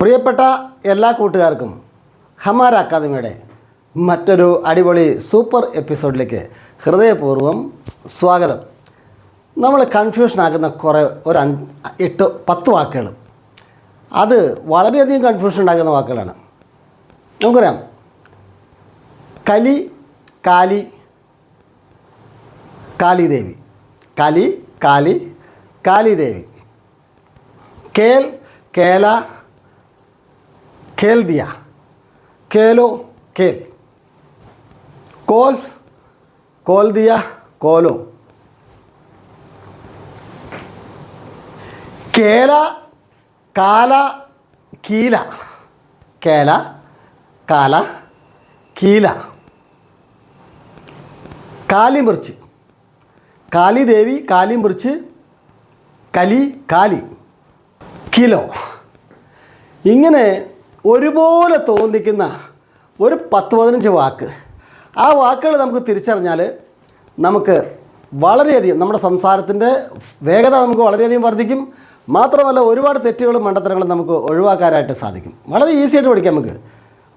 പ്രിയപ്പെട്ട എല്ലാ കൂട്ടുകാർക്കും ഹമാര അക്കാദമിയുടെ മറ്റൊരു അടിപൊളി സൂപ്പർ എപ്പിസോഡിലേക്ക് ഹൃദയപൂർവം സ്വാഗതം. നമ്മൾ കൺഫ്യൂഷൻ ആക്കുന്ന കുറേ ഒരു അഞ്ച് എട്ട് പത്ത് വാക്കുകൾ. അത് വളരെയധികം കൺഫ്യൂഷൻ ഉണ്ടാക്കുന്ന വാക്കുകളാണ്. നമുക്കറിയാം. കലി കാലി കാളിദേവി കലി കാലി കാളിദേവി കേൽ കേല खेल दिया खेलो खेल കോൽ കോൽ ദിയ കോലോ കേല കാല കീല കേല കാല കീല കാലിമിർച്ച് കാളിദേവി കാലിമിർച്ച് കലി കാലി കിലോ ഇങ്ങനെ ഒരുപോലെ തോന്നിക്കുന്ന ഒരു പത്ത് പതിനഞ്ച് വാക്ക്. ആ വാക്കുകൾ നമുക്ക് തിരിച്ചറിഞ്ഞാൽ നമുക്ക് വളരെയധികം നമ്മുടെ സംസാരത്തിന്റെ വേഗത നമുക്ക് വളരെയധികം വർദ്ധിക്കും. മാത്രമല്ല ഒരുപാട് തെറ്റുകളും മണ്ടത്തരങ്ങളും നമുക്ക് ഒഴിവാക്കാനായിട്ട് സാധിക്കും. വളരെ ഈസി ആയിട്ട് പഠിക്കാം നമുക്ക്.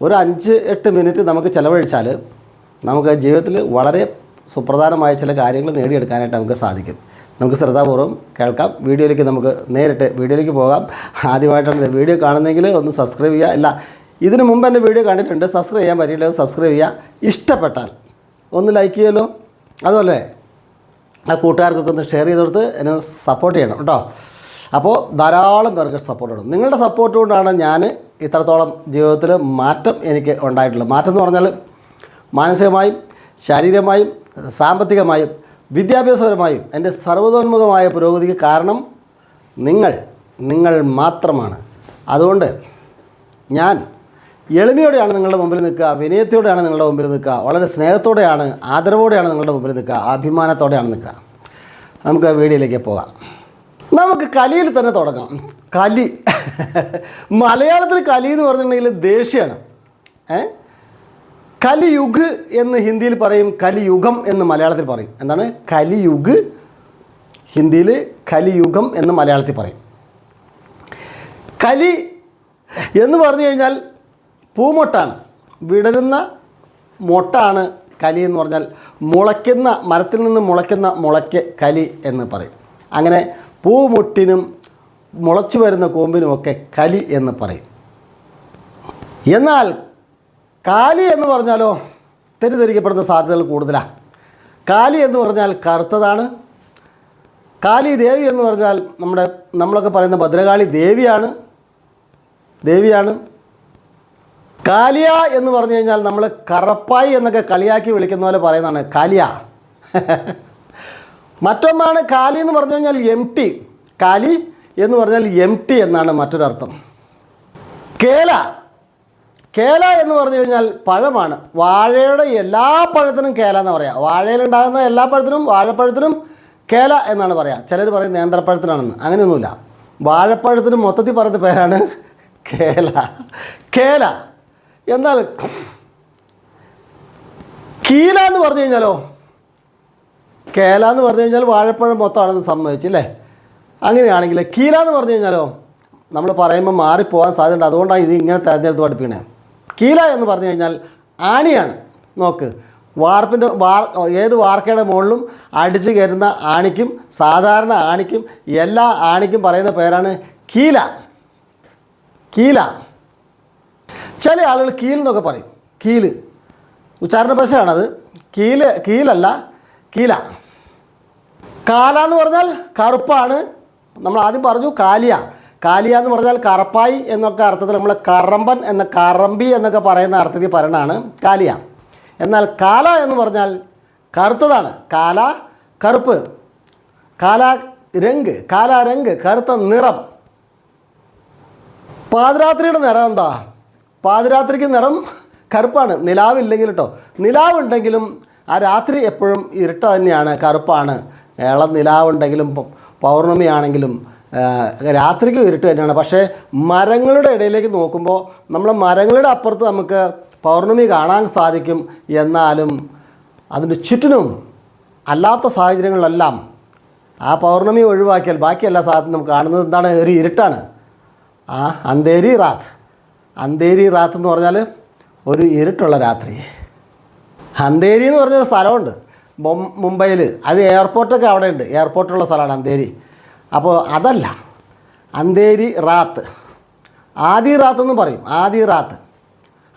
ഒരു അഞ്ച് എട്ട് മിനിറ്റ് നമുക്ക് ചിലവഴിച്ചാൽ നമുക്ക് ജീവിതത്തിൽ വളരെ സുപ്രധാനമായ ചില കാര്യങ്ങൾ നേടിയെടുക്കാനായിട്ട് നമുക്ക് സാധിക്കും. നമുക്ക് ശ്രദ്ധാപൂർവം കേൾക്കാം. വീഡിയോയിലേക്ക് നമുക്ക് നേരിട്ട് വീഡിയോയിലേക്ക് പോകാം. ആദ്യമായിട്ടാണ് വീഡിയോ കാണുന്നെങ്കിൽ ഒന്ന് സബ്സ്ക്രൈബ് ചെയ്യുക. ഇല്ല ഇതിന് മുമ്പ് എന്റെ വീഡിയോ കണ്ടിട്ടുണ്ട്. സബ്സ്ക്രൈബ് ചെയ്യാൻ പറ്റിയില്ല സബ്സ്ക്രൈബ് ചെയ്യുക. ഇഷ്ടപ്പെട്ടാൽ ഒന്ന് ലൈക്ക് ചെയ്യുമല്ലോ. അതുപോലെ ആ കൂട്ടുകാർക്കൊക്കെ ഒന്ന് ഷെയർ ചെയ്ത് കൊടുത്ത് എന്നെ സപ്പോർട്ട് ചെയ്യണം കേട്ടോ. അപ്പോൾ ധാരാളം പേർക്ക് സപ്പോർട്ട് ഉണ്ട്. നിങ്ങളുടെ സപ്പോർട്ട് കൊണ്ടാണ് ഞാൻ ഇത്രത്തോളം ജീവിതത്തിൽ മാറ്റം എനിക്ക് ഉണ്ടായിട്ടുള്ളത്. മാറ്റം എന്ന് പറഞ്ഞാൽ മാനസികമായും ശാരീരികമായും സാമ്പത്തികമായും വിദ്യാഭ്യാസപരമായും എന്റെ സർവതോന്മുഖമായ പുരോഗതിക്ക് കാരണം നിങ്ങൾ നിങ്ങൾ മാത്രമാണ്. അതുകൊണ്ട് ഞാൻ എളിമയോടെയാണ് നിങ്ങളുടെ മുമ്പിൽ നിൽക്കുക വിനയത്തോടെയാണ് നിങ്ങളുടെ മുമ്പിൽ നിൽക്കുക വളരെ സ്നേഹത്തോടെയാണ് ആദരവോടെയാണ് നിങ്ങളുടെ മുമ്പിൽ നിൽക്കുക അഭിമാനത്തോടെയാണ് നിൽക്കുക. നമുക്ക് വീഡിയോയിലേക്ക് പോകാം. നമുക്ക് കലിയിൽ തന്നെ തുടങ്ങാം. കലി. മലയാളത്തിൽ കലി എന്ന് പറഞ്ഞിട്ടുണ്ടെങ്കിൽ ദേഷ്യമാണ് ഏ? കലിയുഗ് എന്ന് ഹിന്ദിയിൽ പറയും കലിയുഗം എന്ന് മലയാളത്തിൽ പറയും. എന്താണ്? കലിയുഗ് ഹിന്ദിയിൽ കലിയുഗം എന്ന് മലയാളത്തിൽ പറയും. കലി എന്ന് പറഞ്ഞു കഴിഞ്ഞാൽ പൂമൊട്ടാണ്. വിടരുന്ന മൊട്ടാണ് കലി എന്ന് പറഞ്ഞാൽ മുളയ്ക്കുന്ന മരത്തിൽ നിന്ന് മുളയ്ക്കുന്ന മുളയ്ക്ക് കലി എന്ന് പറയും. അങ്ങനെ പൂമുട്ടിനും മുളച്ചു വരുന്ന കൊമ്പിനുമൊക്കെ കലി എന്ന് പറയും. എന്നാൽ കാലി എന്ന് പറഞ്ഞാലോ തെറ്റിദ്ധരിക്കപ്പെടുന്ന സാധ്യതകൾ കൂടുതലാണ് കാലി എന്ന് പറഞ്ഞാൽ കറുത്തതാണ്. കാലി ദേവി എന്ന് പറഞ്ഞാൽ നമ്മുടെ നമ്മളൊക്കെ പറയുന്ന ഭദ്രകാളി ദേവിയാണ്. ദേവിയാണ്. കാലിയ എന്ന് പറഞ്ഞു കഴിഞ്ഞാൽ നമ്മൾ കറപ്പായി എന്നൊക്കെ കളിയാക്കി വിളിക്കുന്ന പോലെ പറയുന്നതാണ് കാലിയ. മറ്റൊന്നാണ് കാലി എന്ന് പറഞ്ഞു കഴിഞ്ഞാൽ എം ടി കാലി എന്ന് പറഞ്ഞാൽ എം ടി എന്നാണ് മറ്റൊരർത്ഥം. കേല കേല എന്ന് പറഞ്ഞു കഴിഞ്ഞാൽ പഴമാണ്. വാഴയുടെ എല്ലാ പഴത്തിനും കേല എന്ന് പറയാം. വാഴയിലുണ്ടാകുന്ന എല്ലാ പഴത്തിനും വാഴപ്പഴത്തിനും കേല എന്നാണ് പറയുക ചിലർ പറയും നേന്ത്രപ്പഴത്തിനാണെന്ന്. അങ്ങനെയൊന്നുമില്ല. വാഴപ്പഴത്തിന് മൊത്തത്തിൽ പറയുന്ന പേരാണ് കേല. കേല. എന്നാൽ കീല എന്ന് പറഞ്ഞു കഴിഞ്ഞാലോ? കേല എന്ന് പറഞ്ഞു കഴിഞ്ഞാൽ വാഴപ്പഴം മൊത്തമാണെന്ന് സമ്മതിച്ചില്ലേ അങ്ങനെയാണെങ്കിൽ കീല എന്ന് പറഞ്ഞു കഴിഞ്ഞാലോ? നമ്മൾ പറയുമ്പോൾ മാറിപ്പോകാൻ സാധ്യതയുണ്ട്. അതുകൊണ്ടാണ് ഇത് ഇങ്ങനെ തിരഞ്ഞെടുത്ത് പഠിപ്പിക്കണേ. കീല എന്ന് പറഞ്ഞു കഴിഞ്ഞാൽ ആണിയാണ്. നോക്ക്. വാർപ്പിന്റെ വാർ ഏത് വാർക്കയുടെ മുകളിലും അടിച്ചു കയറുന്ന ആണിക്കും സാധാരണ ആണിക്കും എല്ലാ ആണിക്കും പറയുന്ന പേരാണ് കീല. കീല. ചില ആളുകൾ കീൽ എന്നൊക്കെ പറയും. കീൽ. ഉച്ചാരണ ഭാഷയാണത് കീൽ കീലല്ല കീല. കാല എന്ന് പറഞ്ഞാൽ കറുപ്പാണ്. നമ്മൾ ആദ്യം പറഞ്ഞു കാലിയ. കാലിയ എന്ന് പറഞ്ഞാൽ കറപ്പായി എന്നൊക്കെ അർത്ഥത്തിൽ നമ്മൾ കറമ്പൻ എന്ന കറമ്പി എന്നൊക്കെ പറയുന്ന അർത്ഥത്തിൽ പറയണതാണ് കാലിയ. എന്നാൽ കാല എന്ന് പറഞ്ഞാൽ കറുത്തതാണ്. കാല കറുപ്പ്. കാല രംഗ് കാല രംഗ് കറുത്ത നിറം. പാതിരാത്രിയുടെ നിറം എന്താ? പാതിരാത്രിക്ക് നിറം കറുപ്പാണ്. നിലാവില്ലെങ്കിൽ കേട്ടോ നിലാവുണ്ടെങ്കിലും ആ രാത്രി എപ്പോഴും ഇരുട്ട തന്നെയാണ്. കറുപ്പാണ്. ഇളം നിലാവുണ്ടെങ്കിലും പൗർണമിയാണെങ്കിലും രാത്രിക്ക് ഇരുട്ട് തന്നെയാണ്. പക്ഷേ മരങ്ങളുടെ ഇടയിലേക്ക് നോക്കുമ്പോൾ നമ്മൾ മരങ്ങളുടെ അപ്പുറത്ത് നമുക്ക് പൗർണമി കാണാൻ സാധിക്കും എന്നാലും അതിന്റെ ചുറ്റിനും അല്ലാത്ത സാഹചര്യങ്ങളിലെല്ലാം ആ പൗർണമി ഒഴിവാക്കിയാൽ ബാക്കി എല്ലാ നമുക്ക് കാണുന്നത് എന്താണ്? ഒരു ഇരുട്ടാണ്. ആ അന്തേരി റാത്ത്. അന്തേരി റാത്ത് എന്ന് പറഞ്ഞാൽ ഒരു ഇരുട്ടുള്ള രാത്രി. അന്തേരി എന്ന് പറഞ്ഞൊരു സ്ഥലമുണ്ട്. മുംബൈയിൽ അത് എയർപോർട്ടൊക്കെ അവിടെ ഉണ്ട് എയർപോർട്ടുള്ള സ്ഥലമാണ് അന്തേരി. അപ്പോൾ അതല്ല. അന്തേരി റാത്ത്. ആദി റാത്ത് എന്ന് പറയും. ആദി റാത്ത്.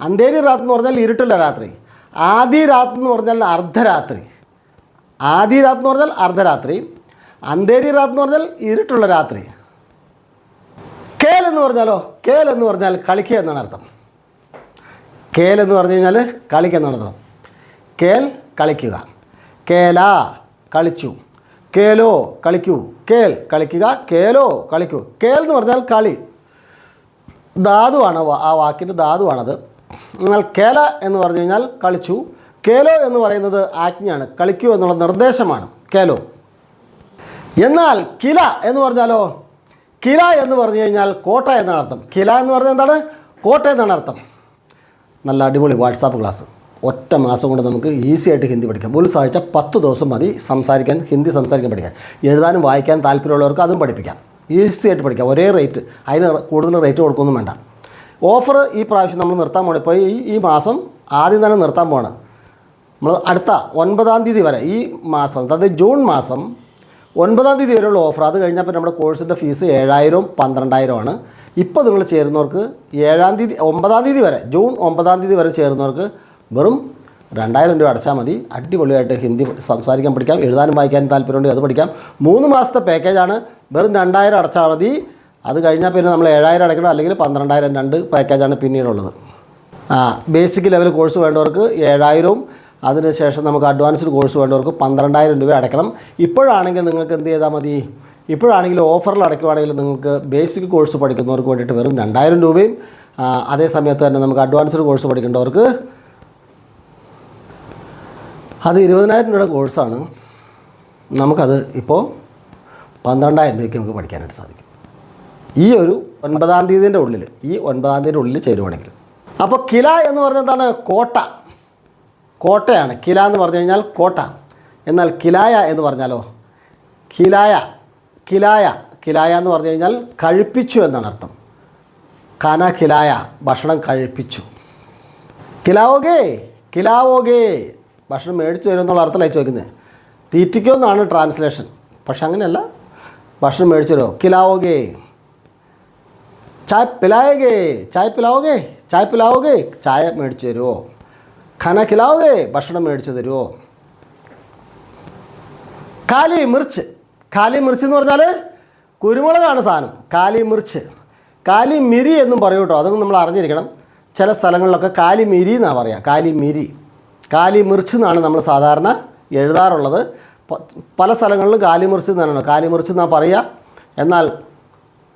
അന്തേരി റാത്ത് എന്ന് പറഞ്ഞാൽ ഇരുട്ടുള്ള രാത്രി. ആദി റാത്ത് എന്ന് പറഞ്ഞാൽ അർദ്ധരാത്രി. ആദി രാത്ത് എന്ന് പറഞ്ഞാൽ അർദ്ധരാത്രി. അന്തേരി റാത്ത് എന്ന് പറഞ്ഞാൽ ഇരുട്ടുള്ള രാത്രി. കേൽ എന്ന് പറഞ്ഞാലോ? കേൽ എന്ന് പറഞ്ഞാൽ കളിക്കുക എന്നാണ് അർത്ഥം. കേൽ എന്ന് പറഞ്ഞു കഴിഞ്ഞാൽ കളിക്കുക എന്നാണ് അർത്ഥം. കേൽ കളിക്കുക. കേല കളിച്ചു. കേലോ കളിക്കൂ. കേൽ കളിക്കുക കേലോ കളിക്കൂ. കേൽ എന്ന് പറഞ്ഞാൽ കളി. ധാതുവാണ് ആ വാക്കിന്റെ ധാതുവാണത് എന്നാൽ കേല എന്ന് പറഞ്ഞു കഴിഞ്ഞാൽ കളിച്ചു. കേലോ എന്ന് പറയുന്നത് ആജ്ഞയാണ്. കളിക്കൂ എന്നുള്ള നിർദ്ദേശമാണ്. കേലോ. എന്നാൽ കില എന്ന് പറഞ്ഞാലോ? കില എന്ന് പറഞ്ഞു കഴിഞ്ഞാൽ കോട്ട എന്നാണ് അർത്ഥം. കില എന്ന് പറഞ്ഞാൽ എന്താണ്? കോട്ട എന്നാണ് അർത്ഥം. നല്ല അടിപൊളി വാട്സാപ്പ് ക്ലാസ്. ഒറ്റ മാസം കൊണ്ട് നമുക്ക് ഈസി ആയിട്ട് ഹിന്ദി പഠിക്കാം. ഒരു സഹായിച്ചാൽ പത്ത് ദിവസം മതി സംസാരിക്കാൻ ഹിന്ദി സംസാരിക്കാൻ പഠിക്കാൻ. എഴുതാനും വായിക്കാനും താല്പര്യമുള്ളവർക്ക് അതും പഠിപ്പിക്കാം. ഈസി ആയിട്ട് പഠിക്കാം. ഒരേ റേറ്റ്. അതിന് കൂടുതൽ റേറ്റ് കൊടുക്കൊന്നും വേണ്ട. ഓഫർ ഈ പ്രാവശ്യം നമ്മൾ നിർത്താൻ പോകണം ഇപ്പോൾ ഈ ഈ മാസം ആദ്യം തന്നെ നിർത്താൻ പോകണം നമ്മൾ അടുത്ത ഒൻപതാം തീയതി വരെ ഈ മാസം അതായത് ജൂൺ മാസം ഒൻപതാം തീയതി വരെയുള്ള ഓഫർ. അത് കഴിഞ്ഞാൽ പിന്നെ നമ്മുടെ കോഴ്സിന്റെ ഫീസ് ഏഴായിരവും പന്ത്രണ്ടായിരമാണ് ഇപ്പോൾ നിങ്ങൾ ചേരുന്നവർക്ക് ഏഴാം തീയതി ഒമ്പതാം തീയതി വരെ ജൂൺ ഒമ്പതാം തീയതി വരെ ചേരുന്നവർക്ക് വെറും രണ്ടായിരം രൂപ അടച്ചാൽ മതി. അടിപൊളിയായിട്ട് ഹിന്ദി സംസാരിക്കാൻ പഠിക്കാം എഴുതാനും വായിക്കാനും താല്പര്യമുണ്ട് അത് പഠിക്കാം. മൂന്ന് മാസത്തെ പാക്കേജാണ് വെറും രണ്ടായിരം അടച്ചാൽ മതി. അത് കഴിഞ്ഞാൽ പിന്നെ നമ്മൾ ഏഴായിരം അടയ്ക്കണം അല്ലെങ്കിൽ പന്ത്രണ്ടായിരം രണ്ട് പാക്കേജാണ് പിന്നീടുള്ളത്. ആ ബേസിക് ലെവൽ കോഴ്സ് വേണ്ടവർക്ക് ഏഴായിരവും അതിനുശേഷം നമുക്ക് അഡ്വാൻസ്ഡ് കോഴ്സ് വേണ്ടവർക്ക് പന്ത്രണ്ടായിരം രൂപ അടയ്ക്കണം. ഇപ്പോഴാണെങ്കിൽ നിങ്ങൾക്ക് എന്ത് ചെയ്താൽ മതി? ഇപ്പോഴാണെങ്കിൽ ഓഫറിൽ അടയ്ക്കുവാണെങ്കിൽ നിങ്ങൾക്ക് ബേസിക് കോഴ്സ് പഠിക്കുന്നവർക്ക് വേണ്ടിയിട്ട് വെറും രണ്ടായിരം രൂപയും അതേ സമയത്ത് തന്നെ നമുക്ക് അഡ്വാൻസ്ഡ് കോഴ്സ് പഠിക്കേണ്ടവർക്ക് അത് ഇരുപതിനായിരം രൂപയുടെ കോഴ്സാണ്. നമുക്കത് ഇപ്പോൾ പന്ത്രണ്ടായിരം രൂപയ്ക്ക് നമുക്ക് പഠിക്കാനായിട്ട് സാധിക്കും. ഈ ഒരു ഒൻപതാം തീയതിന്റെ ഉള്ളിൽ ഈ ഒൻപതാം തീയതിന്റെ ഉള്ളിൽ ചേരുവാണെങ്കിൽ. അപ്പോൾ കില എന്ന് പറഞ്ഞതാണ് കോട്ട. കോട്ടയാണ്. കില എന്ന് പറഞ്ഞു കഴിഞ്ഞാൽ കോട്ട. എന്നാൽ കിലായ എന്ന് പറഞ്ഞാലോ? കിലായ. കിലായ. കിലായ എന്ന് പറഞ്ഞു കഴിഞ്ഞാൽ കഴിപ്പിച്ചു എന്നാണ് അർത്ഥം. കന കിലായ. ഭക്ഷണം കഴിപ്പിച്ചു. കിലാവോഗേ കിലാവോഗേ ഭക്ഷണം മേടിച്ചു അർത്ഥത്തിലായി ചോദിക്കുന്നത് വയ്ക്കുന്നത് തീറ്റിക്കുമെന്നാണ് ട്രാൻസ്ലേഷൻ പക്ഷെ അങ്ങനെയല്ല. ഭക്ഷണം മേടിച്ചു തരുമോ? കിലാവോഗേ. ചായ പിലായകേ. ചായ പിലാവോഗേ. ചായ പിലാവോഗേ. ചായ മേടിച്ചു തരുമോ? ഖന കിലാവോഗേ. ഭക്ഷണം മേടിച്ചു തരുമോ? കാലി മിർച്ച്. കാലി മിർച്ച് എന്ന് പറഞ്ഞാൽ കുരുമുളകാണ് സാധനം. കാലി മിർച്ച്. കാലി മിരി എന്നും പറയൂട്ടോ അതൊന്നും നമ്മൾ അറിഞ്ഞിരിക്കണം. ചില സ്ഥലങ്ങളിലൊക്കെ കാലി മിരി എന്നാണ് പറയുക കാലി മിരി. കാലി മിർച്ച് എന്നാണ് നമ്മൾ സാധാരണ എഴുതാറുള്ളത്. പല സ്ഥലങ്ങളിലും കാലി മിർച്ച് എന്നാണ് കാലി മിർച്ച് എന്നാണ് പറയുക? എന്നാൽ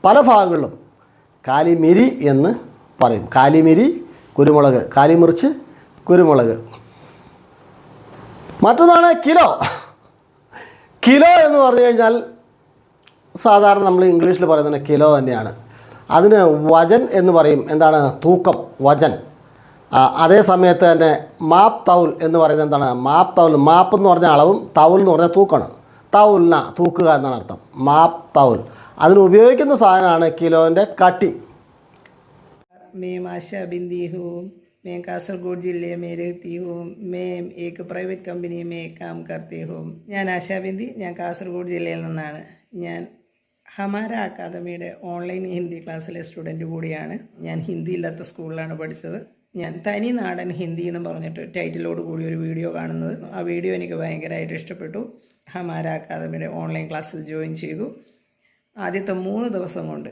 പല ഭാഗങ്ങളിലും കാലിമിരി എന്ന് പറയും. കാലിമിരി കുരുമുളക്. കാലിമിർച്ച് കുരുമുളക്. മറ്റൊന്നാണ് കിലോ. കിലോ എന്ന് പറഞ്ഞു കഴിഞ്ഞാൽ സാധാരണ നമ്മൾ ഇംഗ്ലീഷിൽ പറയുന്നത് കിലോ തന്നെയാണ്. അതിന് വജൻ എന്ന് പറയും. എന്താണ്? തൂക്കം. വജൻ. അതേ സമയത്ത് തന്നെ മാപ്പ് തൗൽ എന്ന് പറയുന്നത് എന്താണ് മാപ്പ് തൗൽ മാപ്പ് എന്ന് പറഞ്ഞ അളവും തൗൽ എന്ന് പറഞ്ഞാൽ തൂക്കാണ് തൗൽന തൂക്കുക എന്നാണ് അർത്ഥം മാപ്പ് തൗൽ അതിന് ഉപയോഗിക്കുന്ന സാധനമാണ് കിലോൻ്റെ കട്ടി मैं आशा बिंदी हूँ मैं कासरगोड जिले में रहती हूँ मैं एक പ്രൈവറ്റ് കമ്പനി में काम करती हूँ ഞാൻ ആശാ ബിന്ദി ഞാൻ കാസർഗോഡ് ജില്ലയിൽ നിന്നാണ് ഞാൻ ഹമാര അക്കാദമിയുടെ ഓൺലൈൻ ഹിന്ദി ക്ലാസ്സിലെ സ്റ്റുഡൻറ്റ് കൂടിയാണ് ഞാൻ ഹിന്ദി ഇല്ലാത്ത സ്കൂളിലാണ് പഠിച്ചത് ഞാൻ തനി നാടൻ ഹിന്ദി എന്ന് പറഞ്ഞിട്ട് ടൈറ്റിലോട് കൂടി ഒരു വീഡിയോ കാണുന്നത്. ആ വീഡിയോ എനിക്ക് ഭയങ്കരമായിട്ട് ഇഷ്ടപ്പെട്ടു. ഹമാര അക്കാദമിയുടെ ഓൺലൈൻ ക്ലാസ്സിൽ ജോയിൻ ചെയ്തു. ആദ്യത്തെ മൂന്ന് ദിവസം കൊണ്ട്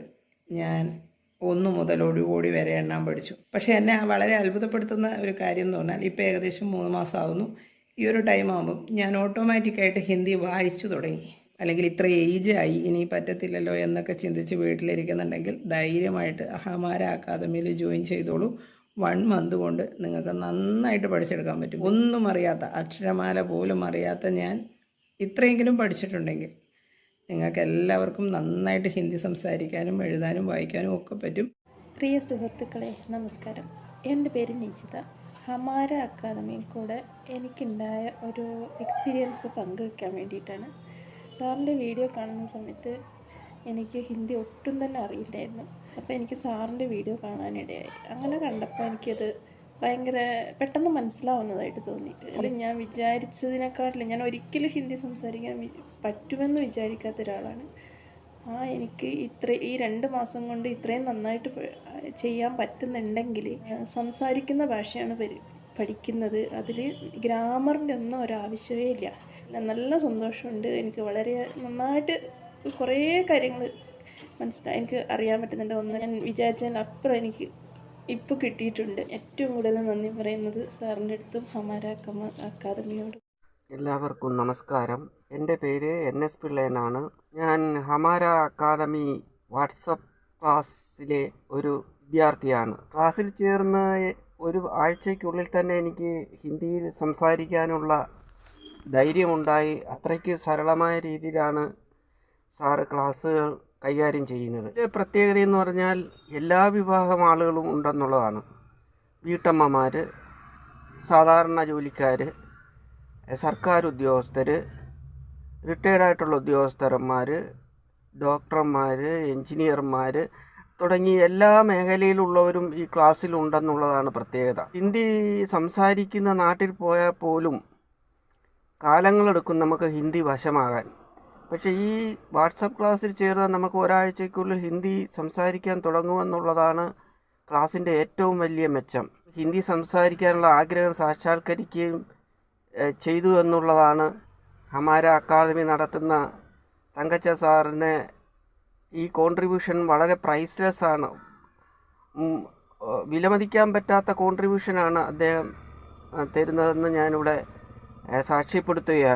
ഞാൻ ഒന്ന് മുതൽ ഒരു കോടി വരെ എണ്ണാൻ പഠിച്ചു. പക്ഷേ എന്നെ വളരെ അത്ഭുതപ്പെടുത്തുന്ന ഒരു കാര്യം എന്ന് പറഞ്ഞാൽ ഇപ്പോൾ ഏകദേശം മൂന്ന് മാസമാകുന്നു. ഈ ഒരു ടൈം ആകുമ്പം ഞാൻ ഓട്ടോമാറ്റിക്കായിട്ട് ഹിന്ദി വായിച്ചു തുടങ്ങി. അല്ലെങ്കിൽ ഇത്ര ഏജ് ആയി ഇനി പറ്റത്തില്ലല്ലോ എന്നൊക്കെ ചിന്തിച്ച് വീട്ടിലിരിക്കുന്നുണ്ടെങ്കിൽ ധൈര്യമായിട്ട് ഹമാര അക്കാദമിയിൽ ജോയിൻ ചെയ്തോളൂ. വൺ മന്ത് കൊണ്ട് നിങ്ങൾക്ക് നന്നായിട്ട് പഠിച്ചെടുക്കാൻ പറ്റും. ഒന്നും അറിയാത്ത അക്ഷരമാല പോലും അറിയാത്ത ഞാൻ ഇത്രയെങ്കിലും പഠിച്ചിട്ടുണ്ടെങ്കിൽ നിങ്ങൾക്ക് എല്ലാവർക്കും നന്നായിട്ട് ഹിന്ദി സംസാരിക്കാനും എഴുതാനും വായിക്കാനും ഒക്കെ പറ്റും. പ്രിയ സുഹൃത്തുക്കളെ നമസ്കാരം. എന്റെ പേര് നിജിത. ഹമാര അക്കാദമിയിൽ കൂടെ എനിക്കുണ്ടായ ഒരു എക്സ്പീരിയൻസ് പങ്കുവെക്കാൻ വേണ്ടിയിട്ടാണ്. സാറിന്റെ വീഡിയോ കാണുന്ന സമയത്ത് എനിക്ക് ഹിന്ദി ഒട്ടും തന്നെ അറിയില്ലായിരുന്നു. അപ്പോൾ എനിക്ക് സാറിന്റെ വീഡിയോ കാണാനിടയായി അങ്ങനെ കണ്ടപ്പോൾ എനിക്കത് ഭയങ്കര പെട്ടെന്ന് മനസ്സിലാവുന്നതായിട്ട് തോന്നി. അതിൽ ഞാൻ വിചാരിച്ചതിനെക്കാട്ടിലും ഞാൻ ഒരിക്കലും ഹിന്ദി സംസാരിക്കാൻ പറ്റുമെന്ന് വിചാരിക്കാത്ത ഒരാളാണ്. ആ എനിക്ക് ഇത്ര ഈ രണ്ട് മാസം കൊണ്ട് ഇത്രയും നന്നായിട്ട് ചെയ്യാൻ പറ്റുന്നുണ്ടെങ്കിൽ സംസാരിക്കുന്ന ഭാഷയാണ് പഠിക്കുന്നത്. അതിൽ ഗ്രാമറിന്റെ ഒന്നും ഒരാവശ്യമേ ഇല്ല. നല്ല സന്തോഷമുണ്ട്. എനിക്ക് വളരെ നന്നായിട്ട് കുറേ കാര്യങ്ങൾ മനസ്സിലായി? എനിക്ക് അറിയാൻ പറ്റുന്നുണ്ട്. ഒന്ന് ഞാൻ വിചാരിച്ചതിന്റെ അപ്പുറം എനിക്ക് ഇപ്പോൾ കിട്ടിയിട്ടുണ്ട്. ഏറ്റവും കൂടുതൽ നന്ദി പറയുന്നത് സാറിന്റെ അടുത്തും ഹമാര അക്കാദമിയോടും. എല്ലാവർക്കും നമസ്കാരം. എന്റെ പേര് എൻ എസ് പിള്ള എന്നാണ്. ഞാൻ ഹമാര അക്കാദമി വാട്സപ്പ് ക്ലാസ്സിലെ ഒരു വിദ്യാർത്ഥിയാണ്. ക്ലാസ്സിൽ ചേർന്ന് ഒരു ആഴ്ചയ്ക്കുള്ളിൽ തന്നെ എനിക്ക് ഹിന്ദിയിൽ സംസാരിക്കാനുള്ള ധൈര്യമുണ്ടായി. അത്രയ്ക്ക് സരളമായ രീതിയിലാണ് സാറ് ക്ലാസ്സുകൾ കൈകാര്യം ചെയ്യുന്നത്. പ്രത്യേകത എന്ന് പറഞ്ഞാൽ എല്ലാ വിഭാഗം ആളുകളും ഉണ്ടെന്നുള്ളതാണ്. വീട്ടമ്മമാർ സാധാരണ ജോലിക്കാർ സർക്കാർ ഉദ്യോഗസ്ഥർ റിട്ടയർഡ് ആയിട്ടുള്ള ഉദ്യോഗസ്ഥന്മാർ ഡോക്ടർമാർ എഞ്ചിനീയർമാർ തുടങ്ങി എല്ലാ മേഖലയിലുള്ളവരും ഈ ക്ലാസ്സിലുണ്ടെന്നുള്ളതാണ് പ്രത്യേകത. ഹിന്ദി സംസാരിക്കുന്ന നാട്ടിൽ പോയാൽ പോലും കാലങ്ങളെടുക്കും നമുക്ക് ഹിന്ദി വശമാകാൻ. പക്ഷേ ഈ വാട്സപ്പ് ക്ലാസ്സിൽ ചേർന്നാൽ നമുക്ക് ഒരാഴ്ചയ്ക്കുള്ളിൽ ഹിന്ദി സംസാരിക്കാൻ തുടങ്ങുമെന്നുള്ളതാണ് ക്ലാസ്സിന്റെ ഏറ്റവും വലിയ മെച്ചം. ഹിന്ദി സംസാരിക്കാനുള്ള ആഗ്രഹം സാക്ഷാത്കരിക്കുകയും ചെയ്തു എന്നുള്ളതാണ് ഹമാര അക്കാദമി നടത്തുന്ന തങ്കച്ച സാറിന് ഈ കോൺട്രിബ്യൂഷൻ വളരെ പ്രൈസ്ലെസ് ആണ്. വിലമതിക്കാൻ പറ്റാത്ത കോൺട്രിബ്യൂഷനാണ് അദ്ദേഹം തരുന്നതെന്ന് ഞാനിവിടെ സാക്ഷ്യപ്പെടുത്തുകയാണ്.